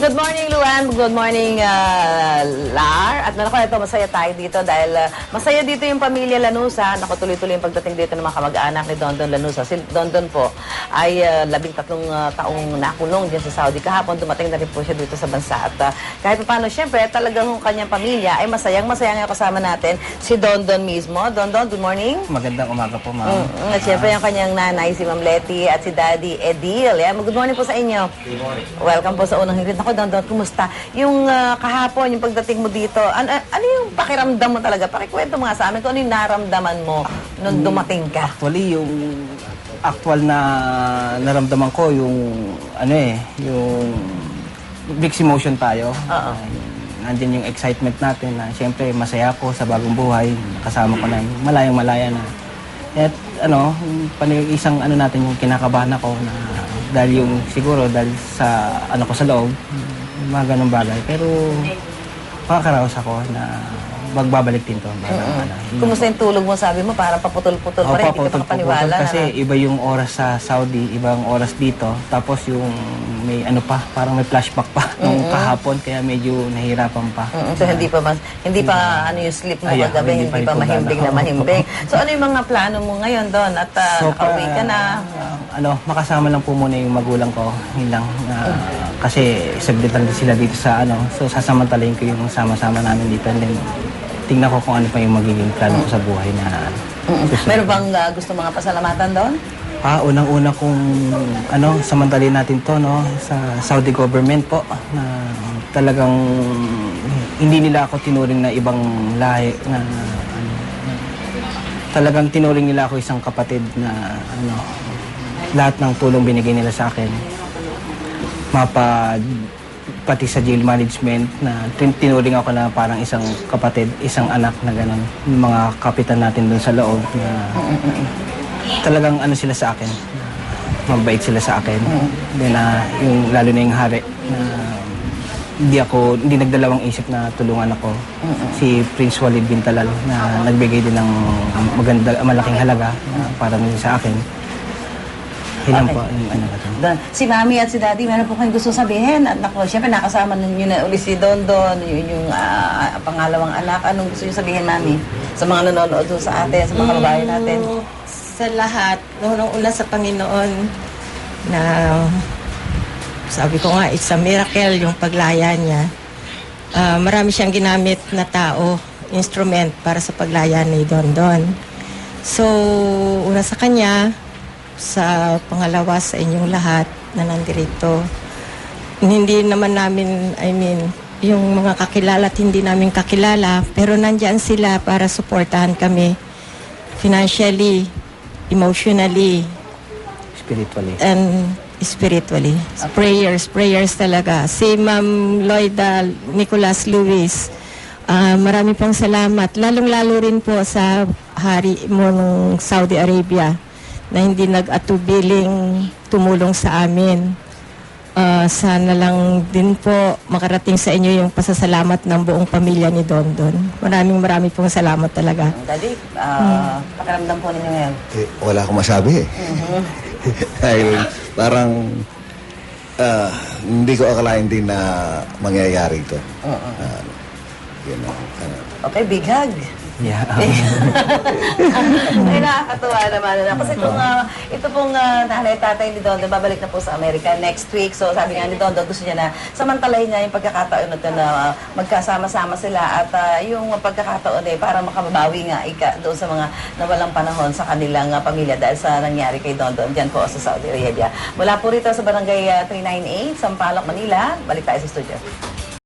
Good morning, Luan. Good morning, uh, Lar. At naku, ito, masaya tayo dito dahil uh, masaya dito yung pamilya Lanusa. Naku, tuloy-tuloy yung pagdating dito ng mga kamag-anak ni Dondon Lanusa. Si Dondon po ay uh, labing tatlong uh, taong nakulong dyan sa Saudi. Kahapon, dumating na rin po siya dito sa bansa. At uh, kahit pa paano, syempre, talagang kanyang pamilya ay masayang masaya ngayon kasama natin si Dondon mismo. Dondon, good morning. Magandang umaga po, ma'am. Mm, at syempre yung kanyang nanay, si Ma'am Letty, at si Daddy Edil. Yan. Good morning po sa inyo. Welcome po sa unang hingrid. Ako, Don Don, kumusta? Yung ah, kahapon, yung pagdating mo dito, ano, ano yung pakiramdam mo talaga? Pakikwento mo nga sa amin kung ano yung naramdaman mo nung dumating ka. Actually, yung actual na naramdaman ko, yung ano eh, yung mixed emotion tayo. Oo. Nandiyan yung excitement natin na siyempre masaya ako sa bagong buhay. Kasama ko na malayang malaya na. At ano, panig isang ano natin yung kinakabahan ako na dahil yung siguro dahil sa ano ko sa loob, mga ganong bagay. Pero makakaraos ako na magbabalik din to. Para, ano, Kumusta yung tulog mo? Sabi mo, parang paputol-putol pa rin. Hindi ka paputol- makapaniwala. Kasi na, iba yung oras sa Saudi, ibang oras dito. Tapos yung may ano pa, parang may flashback pa nung kahapon kaya medyo nahirapan pa. Mm, so hindi pa mas, hindi pa ano yung sleep mo kagabi, hindi hindi, pa mahimbing na mahimbing. So ano yung mga plano mo ngayon doon? At uh, nakauwi ka na. ah, ano, makasama lang po muna yung magulang ko. Yun lang. Ah, kasi saglit lang din sila dito sa ano. So sasamantalayin ko yung sama-sama namin dito. And then, tingnan ko kung ano pa yung magiging plano ko sa buhay na susunod. Meron bang uh, gusto mga pasalamatan doon? Ah, unang-una kung ano, samantalin natin to no sa Saudi government po na talagang hindi nila ako tinuring na ibang lahi na ano, talagang tinuring nila ako isang kapatid na ano lahat ng tulong binigay nila sa akin mapa pati sa jail management na tin- tinuring ako na parang isang kapatid, isang anak na gano'n. Mga kapitan natin doon sa loob na talagang ano sila sa akin. Mabait sila sa akin. Then ah, yung lalo na yung hari na hindi ako hindi nagdalawang isip na tulungan ako. Si Prince Walid bin Talal na nagbigay din ng maganda malaking halaga na para sa akin. Yun lang Okay. po yung ano natin. Doon. Si Mami at si Daddy, meron po kayong gusto sabihin. At nako, syempre nakasama ninyo na uli si Don Don, yun yung ah, pangalawang anak. Anong gusto niyo sabihin, Mami? Sa mga nanonood doon sa atin, sa mga kababayan natin. Mm, Sa lahat, noong una sa Panginoon, na sabi ko nga, it's a miracle yung paglaya niya. Ah, marami siyang ginamit na tao, instrument para sa paglaya ni Don Don. So, una sa kanya, sa pangalawa sa inyong lahat na nandirito. Hindi naman namin, I mean, yung mga kakilala at hindi namin kakilala, pero nandyan sila para suportahan kami financially, emotionally, Spiritually. and spiritually. Prayers, prayers talaga. Si Ma'am Lloyda Nicolas Luis, ah, marami pong salamat. Lalong-lalo rin po sa hari mo ng Saudi Arabia na hindi nag-atubiling tumulong sa amin. Ah, sana lang din po makarating sa inyo yung pasasalamat ng buong pamilya ni Don Don. Maraming maraming pong salamat talaga. Daddy, ah, pakiramdam po ninyo ngayon. Eh, wala akong masabi eh. Dahil parang ah, hindi ko akalain din na mangyayari ito. Ah, yun ang, ano. Okay, big hug. Yeah. Ay, nakakatuwa naman. Ano. Kasi kung ah, ito pong uh, nanay tatay ni Dondo, babalik na po sa Amerika next week. So sabi nga ni Dondo, gusto niya na samantalahin niya yung pagkakataon na na ah, magkasama-sama sila at ah, yung pagkakataon eh, para makababawi nga ika doon sa mga nawalang panahon sa kanilang ah, pamilya dahil sa nangyari kay Dondo dyan po sa Saudi Arabia. Mula po rito sa Barangay ah, 398, Sampaloc, Manila. Balik tayo sa studio.